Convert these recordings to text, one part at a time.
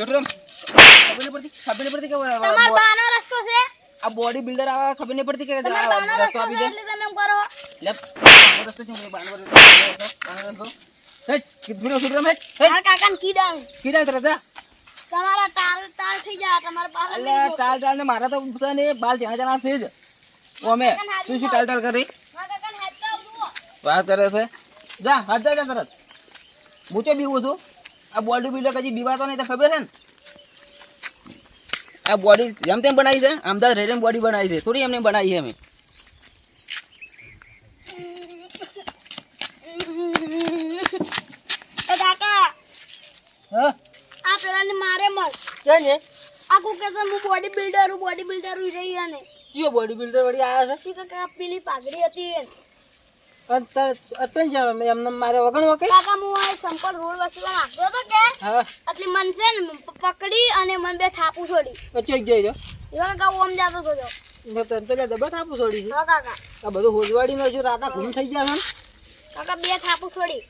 છોટુરામ એ ઉભરા છોટુરામ ખબર નહીં પડતી? ખબર નહીં પડતી કે તમાર બાનો રસ્તો છે? આ બોડી બિલ્ડર આવા ખબર નહીં પડતી કે તમાર આ બાનો રસ્તો રસ્તો આપી દે? એટલે તમે કરો. લે રસ્તો છે? બાનો રસ્તો, બાનો રસ્તો, હેટ, કીધું છોટુરામ, હેટ, હેટ. મારા કાકાને કીધા કીધા તરત જા. તમારા થઈ તમારા ને મારા તો બધા બાલ જાણા જાણા છે. જ ઓમે તું શું ટાલ કરી? મારા કાકાને હાથ તો જુઓ. વાત કરે છે? જા હાથ જા જા તરત. હું તો બીવું છું. આ બોડી બિલ્ડર કદી બીવાતો નહીં તો ખબર છે ને? આ બોડી જેમ તેમ બનાવી છે? અમદાવાદ રેડમ બોડી બનાવી છે. થોડી એમને બનાવી છે અમે. કાકા હા? આ પેલાને મારે મળ. છે? આખું કે હું બોડી બિલ્ડર હું બોડી બિલ્ડર હું રહી અને. કયો બોડી બિલ્ડર વળી આવ્યા છે? પેલી પાઘડી હતી એને. અત્યારે એમને મારે વગણ વકે કાકા હું આ સંપલ રોડ વસવા નાખતો તો કે? હા. એટલે મન છે ને પકડી અને મન બે થાપુ છોડી. પછી જઈ જો એવા કાકા ઓમ જાતો હતો જો. તને તો દબા થાપુ છોડી હા કાકા. આ બધું હોજવાડીનો જો રાતા ઘૂમ થઈ ગયા છે કાકા બે થાપુ છોડી.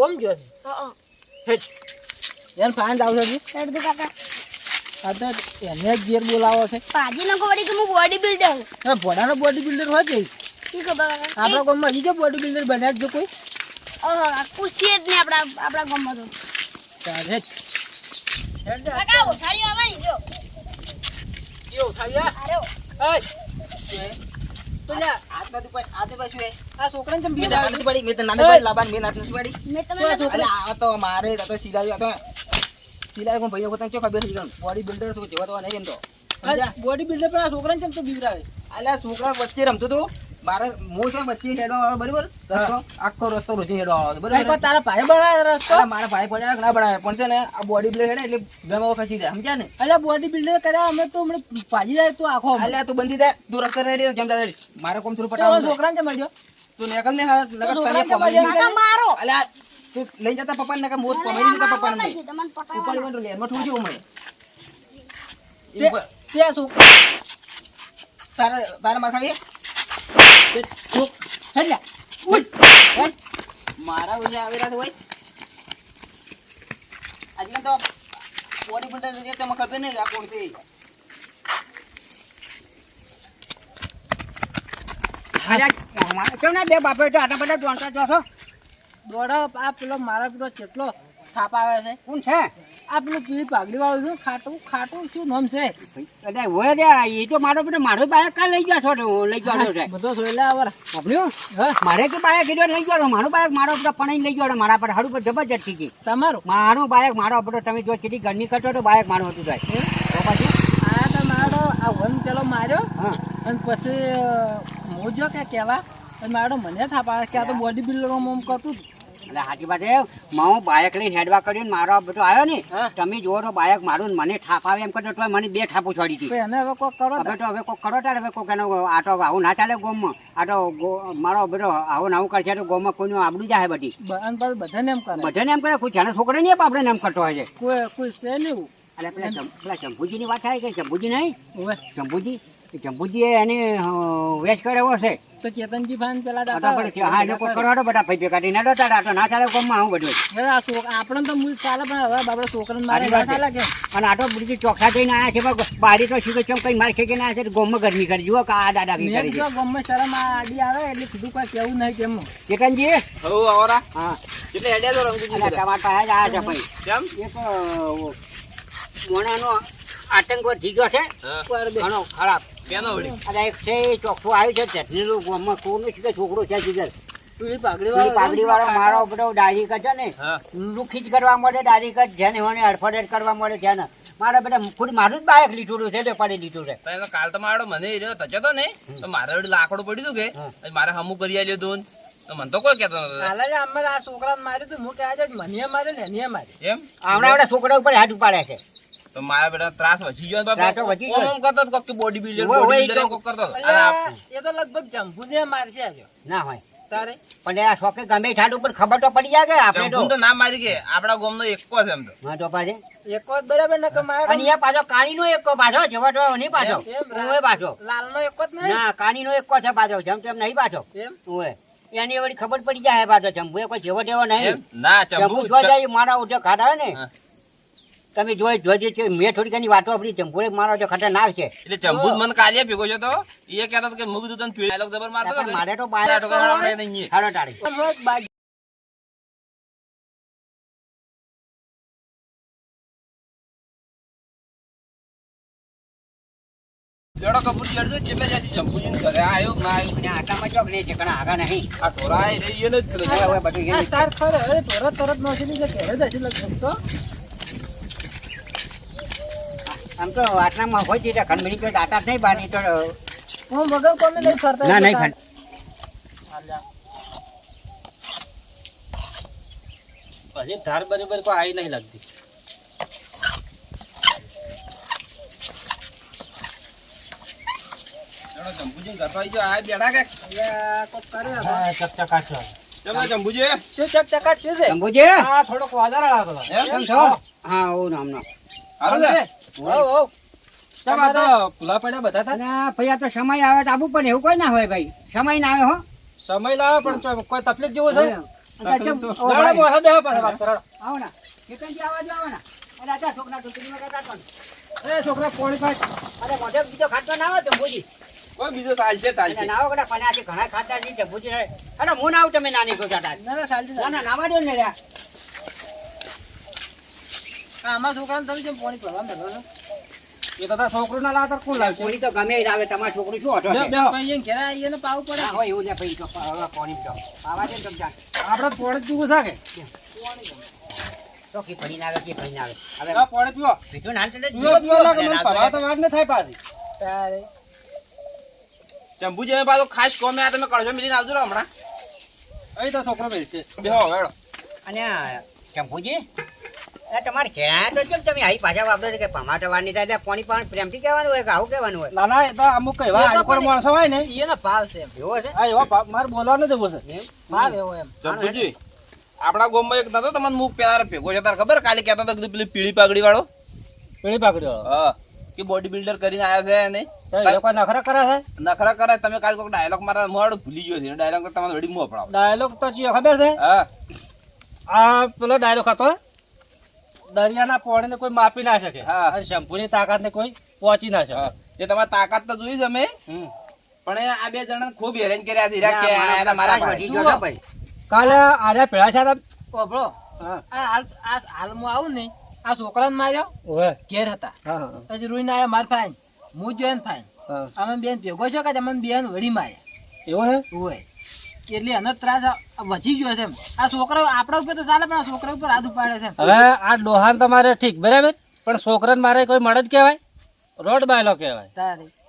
ઓમ જો. હા હેટ યાર ફાઇન આવશે જી હા દે કાકા. આ તો એને જ ઘેર બોલાવો છે. પાજી વળી કે હું બોડી બિલ્ડર ભોડાનો બોડી બિલ્ડર હોય કાકા આપણા ગામમાં હજી બોડી બિલ્ડર બન્યા જ જો કોઈ? ઓહો પૂછીએ જ નહીં આપણા આપણા ગામમાં તો. ચાલે કાકા ઉઠાડી આવે જો. કેવું થાય અરે યાર? હઈ. તો લ્યા, હાથમાંથી કોઈ- હાથે પાછું એ. આ છોકરાને કેમ બીજા હાથથી પડી? મેં તો નાને લાબાને મેં હાથ નથી પડી. મેં તમને અલા, આ તો મારે તો સીધા તો સીધા કોઈ ભાઈઓ ખબર છે? બોડી બિલ્ડર જેવા તો નહીં એમ તો. બોડી બિલ્ડર પણ આ છોકરાને કેમ તો બીવરાવે અલ્યા છોકરા વચ્ચે રમતો તો. મારે હું છે રસ્તો આખો રસ્તો રોજી હેડવા વાળો ભાઈ, બરાબર પણ તારા ભાઈ બનાવે રસ્તો? મારા ભાઈ પડ્યા ના બનાવે પણ છે ને આ બોડી બિલ્ડર હેડે એટલે ગમે ખસી જાય સમજ્યા ને? અલ્યા બોડી બિલ્ડર કર્યા અમે તો હમણાં ભાજી જાય તું આખો અલ્યા તું બંધી થાય તું રસ્તે રેડી કેમ રેડી. મારે કોમ થોડું ચાલો છોકરાને મળ્યો? તું નીકળ ને નકર છોકરાને તને કેમ પમાડી મળ્યો? કાકા મારો. અલ્યા તું લઈ જતા પપ્પા ને મોત પમાડી જતા પપ્પા ને તે- તે છોકરા તારે તારે માર ખાવી. મારા ઓછે આવેલા ભાઈ આજને તો બોડી બિલ્ડર છે તમે ખબર નહીં આ કોણ છે? કેમ ના બે બાપે તો આટલા બધા દોડતા જો છો દોડો આ પેલો મારા પેલો કેટલો થાપ આવે છે. કોણ છે? આ પેલું પાઘડી વાળું છું ખાટું ખાટું શું નામ છે? અરે હોય રે એ તો મારો બધો મારો બાયા કા લઈ ગયા છો લઈ ગયો છે બધો એટલે આવર બાપડ્યો મારે કે બાયા કીધો લઈ ગયો મારો બાયક મારો બધો પણ લઈ ગયો મારા પર હાડું પર જબરજસ્ત થઈ ગઈ તમારું? મારો બાયક મારો બધો તમે જો કેટલી ગરમી કરતો તો બાયક મારો હતું જાય. તો પછી? આ તો મારો આ વન પેલો માર્યો. હા. અને પછી મોજો કે કહેવા અને મારો મને થાપા આવે કે આ તો બોડી બિલ્ડરમાં કરતું હતું. એટલે હાજી એ હું બાયક લઈને હેડવા કર્યું મારો બધો આવ્યો ને તમે જુઓ તો બાયક મારું ને મને થાપ આવે એમ કરતો તો મને બે થાપો છોડી હતી. એને હવે કોઈ કરો હવે તો હવે કોક કરો તારે હવે કોક એનો આટો આવું ના ચાલે ગોમમાં. આ તો ગો- મારો બધો આવું નાવું કરશે તો ગોમમાં કોઈનું આબડું જાય બધી. બધાને એમ કરે. બધાને એમ કરે કોઈ જાણે છોકરા નહીં આપણે એમ કરતો હોય છે. કોઈ કોઈ છે નહીં એટલે પેલા પેલા જંબુજીની વાત થાય કે શંભુજી નહીં? હવે જંબુજી એને વેચ કરાવ્યો છે તો ચેતનજી પેલા. હા એને કોઈ કરો બધા ભાઈ ભેગા થઈને અડો તો ના ચાલે ગોમમાં આવું બધું હવે આપણને તો મૂળ ચાલે પણ હવે બાપડા છોકરાને મારે ચાલે કે અને આવ્યા છે પણ બારી તો શીખો ચમ કઈ માર આવ્યા છે ગોમમાં ગરમી કરી જુઓ કે આ દાદા કરી છે. કીધું શરમ આડી આવે એટલે કીધું કોઈ કેવું નહીં કેમ ચેતનજી? હો આવરા. હા. એટલે હેડ્યા તો રંગુજી ટમાટા આયા જ ભાઈ. કેમ? મોણાનો આતંક વધી ગયો છે ઘણો ખરાબ. અરે એક છે એ ચોખ્ખું આવ્યું છે ચટણીનું ગામમાં કોનું છે કે છોકરો છે જીગર પાઘડી વાળો મારો બધો દાઢી કટ છે ને લુખી જ કરવા મળે દાઢી કટ જેને મને અડફડેટ કરવા મળે છે ને મારા બેટા ખુદ મારું જ બાયક લીધું છે તે પડી લીધું છે. તો કાલ તો મારો મને એ રહ્યો તચતો ને તો મારે લાકડું પડ્યું કે મારે હમું કરી આલ્યું ધોન તો મને તો કોઈ કેતો નતો. આ છોકરાને માર્યું હતું હું કહેવા જાય મને માર્યો ને એને માર્યો. એમ? આવડા આવડા છોકરા ઉપર હાથ ઉપાડે છે. તો મારા બેટા ત્રાસ વધી ગયો બાપા. વધી ગયો. ઓમ કરતો કોક બોડી બિલ્ડર બોડી બિલ્ડર કોક કરતો એ તો લગભગ જંભુને મારશે આજો ના હોય. તારે? પણ આ શોકે ગમે ઠાડ ઉપર ખબર તો પડી જાય કે આપણે તો ના મારી કે આપણા ગામનો એકો છે એમ તો. હા તો પાછે. એક જ બરાબર ને કે મારો અને એ પાછો કાણીનો એક પાછો જેવો તો નહીં પાછો. ઓય પાછો. લાલનો એક જ નહીં? ના કાણીનો એક છે પાછો જેમ તેમ નહીં પાછો. એમ? ઓય. એની વળી ખબર પડી જાય પાછો ચંપુ કોઈ જેવો તેવો નહીં. ના ચંપુ જો જાય મારા ઉઠે ખાડા ને. તમે જોઈ જોજે છે મેં થોડી ઘણી વાતો આપણી ચંપુરે મારો ઉઠે ખતરનાક છે એટલે ચંપુ જ મને કાલે ભેગો છે તો એ કહેતો કે મું કીધું તને પીળા જબર મારતો કે? મારે તો ના, નહીં. હારો તાળી રોજ બાજ લેવડો કપૂર જડજો ચેપે જાય ચંપુજીન ઘરે આયો ના આયો. આટામાં ચોક રે છે કણા આગા નહીં આ ઢોરા એ રે, એને જ ચલો હવે બધું આ ચાર ખર હવે તરત તરત નોસી ઘેરે જ હશે લગભગ તો આમ તો હોય છે ખંડણી તો દાતા નહીં બાની તો હું વગર કોમે નહીં ફરતા ના નહીં ખંડ હજી ધાર બરાબર કોઈ આવી નહીં લાગતી લેવડો ઘર તો ગયો. આ બેઠા કે? ચલો ચંપુજી. શું ચક ચકાટ શું છે આ થોડોક વધારે લાગતો એમ? છો હા ઓ નામ નામ હારું છે? હોવ. તમારે ભૂલા પડ્યા બધા હતા? ભાઈ આ તો સમય આવે તો આવું પણ એવું કોઈ ના હોય ભાઈ. સમય ના આવે હો. સમય લાવો પણ કોઈ તકલીફ જેવું છે? અરે છોકરા પોણી બીજો ખાટો ના આવે જંબુજી. કોઈ બીજો ચાલશે ચાલશે અને ના પણ આજે ઘણા ખાટા છે જંબુજી રહે. અરે હું ના આવું તમે નાની કોઈ ના ના નાવા દો ને લ્યા. આમાં છોકરાને તમે જેમ પોણી ભરવા મેળવો છો? એ તો તારા છોકરું ના લાવતા કોણ લાવશે? પોણી તો ગમે એ આવે તમારું છોકરું શું પાવું પડે. હોય એવું ને ભાઈ તો પોણી દે. તમે. આપણે તો પોણી કે? તો કે ભણી ના આવે કે ભણી ના આવે. હવે આ પોણી પીધું ના એટલે પીવો પીવો લાગે મને ભરવા તો વાર ન થાય પાછી. તારે. પાછો ખાસ કોમે આ તમે કળશો મિલીને આવજો હમણાં. અહીં તો છોકરો બેસ. છે બેહો. હેડો અને આ ચંપુજી તમારે ઘેરા તો કેમ તમે આવી પાછા વાપરો છો કે પમાટા વાની થાય પોણી પ્રેમથી કહેવાનું હોય કે આવું કહેવાનું હોય? ના ના એ તો અમુક માણસો હોય ને એને ભાવ છે એવો છે? હા એવો ભાવ. મારે બોલવાનું જ એવું છે. ભાવ એવો એમ. ચંપુજી આપણા ગામમાં એક નતો તમને મુખ પેલા ભેગો છે તાર ખબર? કાલે કહેતો હતો કીધું પેલી પીળી પાઘડી વાળો પીળી પાકડ્યો હા. કે બોડી બિલ્ડર કરીને આવ્યો છે ને નખરા કરે છે? નખરા કરે તમે કાલ કોઈક ડાયલોગ મારા મોડ ભૂલી ગયો છે. ડાયલોગ તો તમારે વડી મોં અપડાવો ડાયલોગ તો ખબર છે? હા. આ પેલો ડાયલોગ હતો દરિયાના પાણીને કોઈ માપી ના શકે. હા. અને શંભુની તાકાતને કોઈ પહોંચી ના શકે. હા. એ તમારી તાકાત તો જોઈ તમે. પણ આ બે જણા ખૂબ હેરાન કર્યા છે. તા મારા ભાઈ. કાલે આર્યા પેલા છે ઓભળો આ હાલ આ હાલમાં આવું ને આ છોકરાને માર્યો ઘેર હતા. હા હા પછી રૂઈને આવ્યા માર ફાઈન. હું જોઈને ફાઈન. હા. અમે બેન ભેગો છો કે અમે બેન વળી માર્યા? એવું હોય એટલે એનો ત્રાસ વધી ગયો છે આ છોકરા આપણા ઉપર તો ચાલે પણ આ છોકરા ઉપર હાથ ઉપાડે છે. હવે આ ડોહાન તમારે ઠીક બરાબર? પણ છોકરાને મારે કોઈ મળે જ કહેવાય? રોડ બાયલો કહેવાય. તો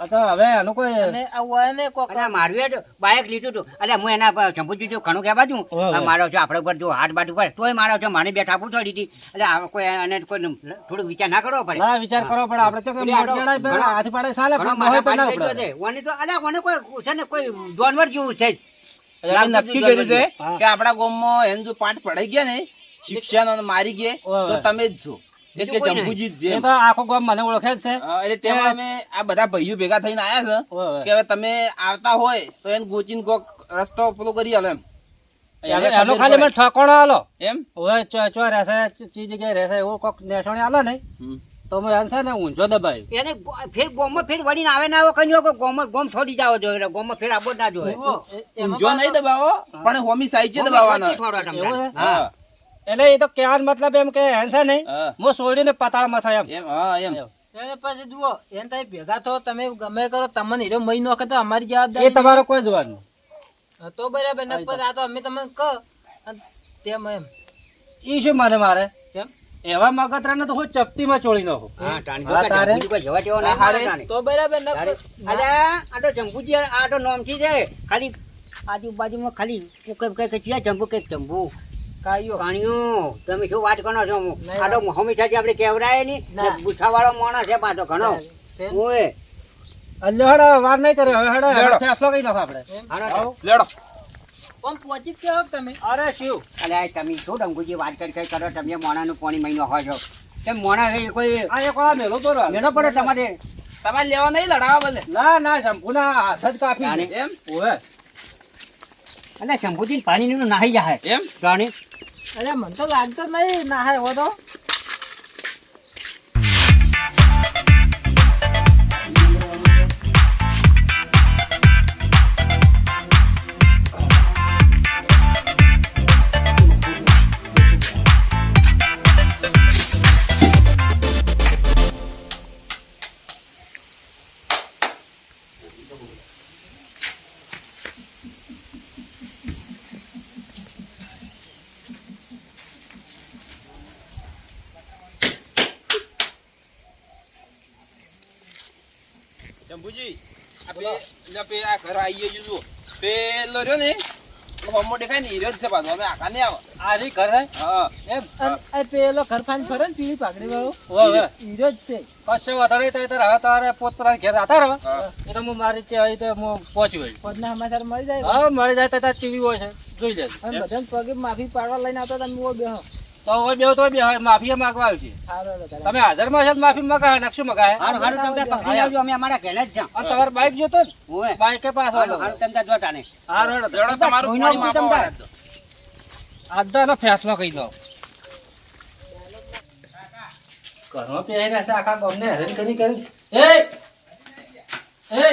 હવે એનું કોઈ અને આ હોય ને કોક અને આ મારું એ બાઇક લીધું હતું. એટલે હું એના શંભુજી જો ઘણું કહેવા દઉં. મારો છે આપણે ઉપર જો હાથ બાટ ઉપર તોય મારો છે મારે બે ઠાપુ છોડી એટલે કોઈ અને કોઈ થોડુંક વિચાર ના કરવો પડે. ના વિચાર કરવો પડે. આપણે તો પેલી આડો મોટ જણાય ઘણો- હાથી પાડે ચાલે ઘણો પણ હોય માથા પણ ના પાડી ઉપડે. થઈ ગયો છે. ઓને તો અલ્યા ઓને કોઈ છે ને કોઈ જાનવર જેવું છે જ. નક્કી કર્યું છે કે આપણા ગામમાં જો પાઠ પડાઈ ગયા ને શિક્ષણ મારી ગયા તો તમે જ છો. એટલે. જંબુજી જ. તો આખો ગામ મને ઓળખે જ છે. એટલે તેમાં અમે આ બધા ભાઈઓ ભેગા થઈને આયા છે કે હવે તમે આવતા હોય તો એને ગોચીને કોક રસ્તો પેલો કરી આલો એમ. એનો ખાલી મને ઠકોણો આલો. એમ? હવે ચો ચો રહેશે ચી જગ્યાએ રહેશે એવો કોક નેસોણી આલો ને. તો મેં આને છે ને ઊંઝો દબાયું. એને ફેર ગોમમાં ફેર વળીને આવે ના આવો કઈ કે ગોમાં ગોમ છોડી જાવ જોઈએ એટલે ગોમમાં ફેર આબો ના એમાં ઊંઝો નહીં દબાવો પણ હોમી સાઈડ છે દબાવવાનો. હા. એટલે એ તો કહેવાનો મતલબ એમ કે હેન છે નહીં. હા. છોડીને પતાળમાં થાય એમ. એમ હા એમ. એને પછી જુઓ એને તમે ભેગા થો તમે ગમે કરો તમને હીરો મહી નોખે તો અમારી એ તમારો કોઈ જવાનું તો બરાબર નક પછી આ તો અમે તમને કહો. તેમ એમ. એ શું મારે મારે? કેમ? એવા મગતરાને તો હું ચપટીમાં ચોળી નાખું. તો બરાબર આટો જંબુજી આ નોમથી છે. ખાલી આજુબાજુમાં ખાલી કઈ કઈ જંબુ કઈ જંબુ. કાયો કાણિયું તમે શું વાત કરો છો? નહીં, આ તો હંમેશાથી આપણે કહેવડાય નહીં ના. ગુઠાવાળો માણસ છે પાછો ઘણો. ને? ઓય. હડો વાર નહીં કરે હવે હડો ફેસલો કઈ નાખો આપણે. લેડો પણ પહોંચી કેવો તમે. અરે શિવ અલ્યા તમે શું ડંગુજી વાત કરી કઈ કરો? તમે મોણાનું પાણી મહિનો હોય છો. તેમ મોણા એ કોઈ આ એક મેલો તો મેળો પડે તમારે? તમારે લેવા નહીં લડાવા બદલે ના ના શંભુના હાથ જ કાપી? એમ? ઓવે અને શંભુજી પાણીનું નાહી જાય એમ? જાણી. અરે મને તો લાગતો જ નહીં ના હે હો તો પે આ ઘર આવીએ જુઓ પેલો રહ્યો ને હમો દેખાય ને હીરો જ છે પાછો અમે આખા નહીં આવે. આ રી ઘર? હે. હા એમ પેલો ઘરફાન ફરે ને પીળી પાઘડી વાળો? હોવે. હીરો જ છે. કશે વધારે નહીં તો હવે તારે પોતપોતાના ઘેર આતા રહો. એ તો હું મારી છે અહીં તો હું પહોંચી વળી પદના સમાચાર મળી જાય? હા મળી જાય તો તાર ટીવી હોય છે. જોઈ લેજો. અને બધાને પગે માફી પાડવા લઈને આવતા તમે ઓ બેહો તો હવે બે તો બે માફી માંગવા આવ્યું છે. તમે હાજરમાં માં છે માફી માંગા નકશું મગાય હારું હારું તમે પકડી આવજો અમે અમારા ઘેર જ જાઓ અને તમારે બાઈક જોતો ઓય બાઈકે પાસ હારું હારું તમે રેડો તમારું પાણી માપવા ફેસલો કહી દો ઘરમાં પહેરી રહ્યા છે આખા ગામને હેરાન કરી કરી. એ! એ!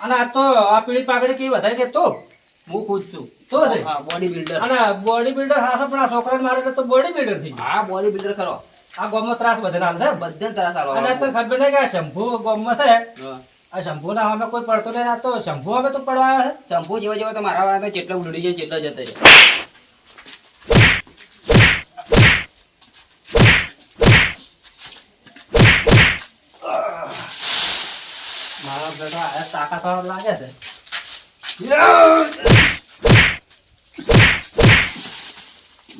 અને આ તો આ પીળી પાઘડી કેવી વધારે કે તો હું ખુદ છું. તો છે? બોડી બિલ્ડર અને બોડી બિલ્ડર હાસો પણ આ છોકરાને મારે તો બોડી બિલ્ડર થઈ હા બોડી બિલ્ડર કરો. આ ગામમાં ત્રાસ બધે ના છે. બધે ત્રાસ આલો અને તો ખબર નહીં કે આ શંભુ ગામમાં છે? આ શંભુ ના અમે કોઈ પડતો નહીં આ તો શંભુ અમે તો પડવા છે. શંભુ જેવો જેવો તો મારા વાળા તો જેટલો ઉડી જાય જેટલો જતો જાય મારા બેટા આ તાકાત લાગે છે.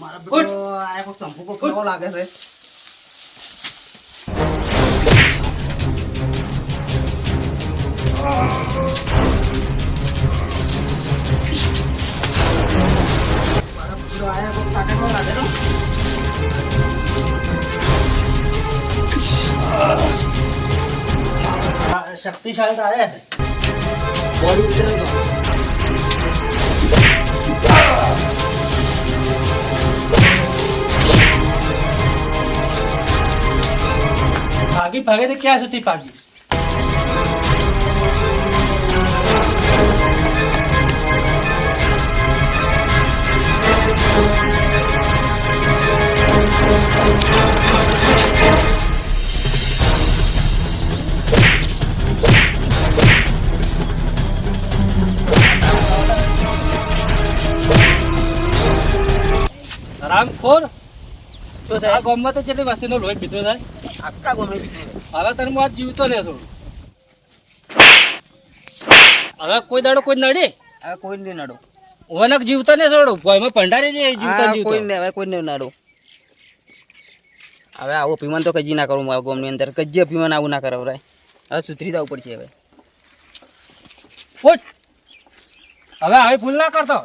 મારા બેટો આ એક શંભુ કેવો લાગે છે. મારા બેટો આ એક તાકાત લાગે છે. શક્તિશાળી તારે. બોડી બિલ્ડર ભાગી ભાગે તો ક્યાં સુધી ભાગી રામખોર શું થાય? આ ગામમાં તો કેટલી વસ્તીનો લોહી થાય. આખા ગમે બીજું હવે તને હું આજ જીવતો છું હવે કોઈ દાડો કોઈ નડે? હવે કોઈ નહીં નડો. ઓનક જીવતો ને છોડું. ભોયમાં ભંડારી જે જીવતો જીવતો. કોઈ નહીં હવે કોઈ નહીં નડો. હવે આવું અભિમાન તો કજી ના કરું મારા ગામની અંદર. કજી અભિમાન આવું ના કરાવરાય હવે સુધરી જવું પડશે હવે. ઉઠ હવે હવે ભૂલ ના કરતો.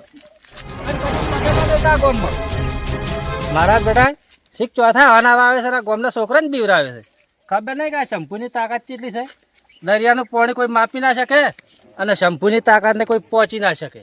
ગામમાં. મારા બેટા શીખ ચોથા હવાના આવે છે ગોમના ગામના છોકરાને બીવરાવે છે. ખબર નહીં કે આ શંભુની તાકાત કેટલી છે? દરિયાનું પાણી કોઈ માપી ના શકે અને શંભુની તાકાતને કોઈ પહોંચી ના શકે.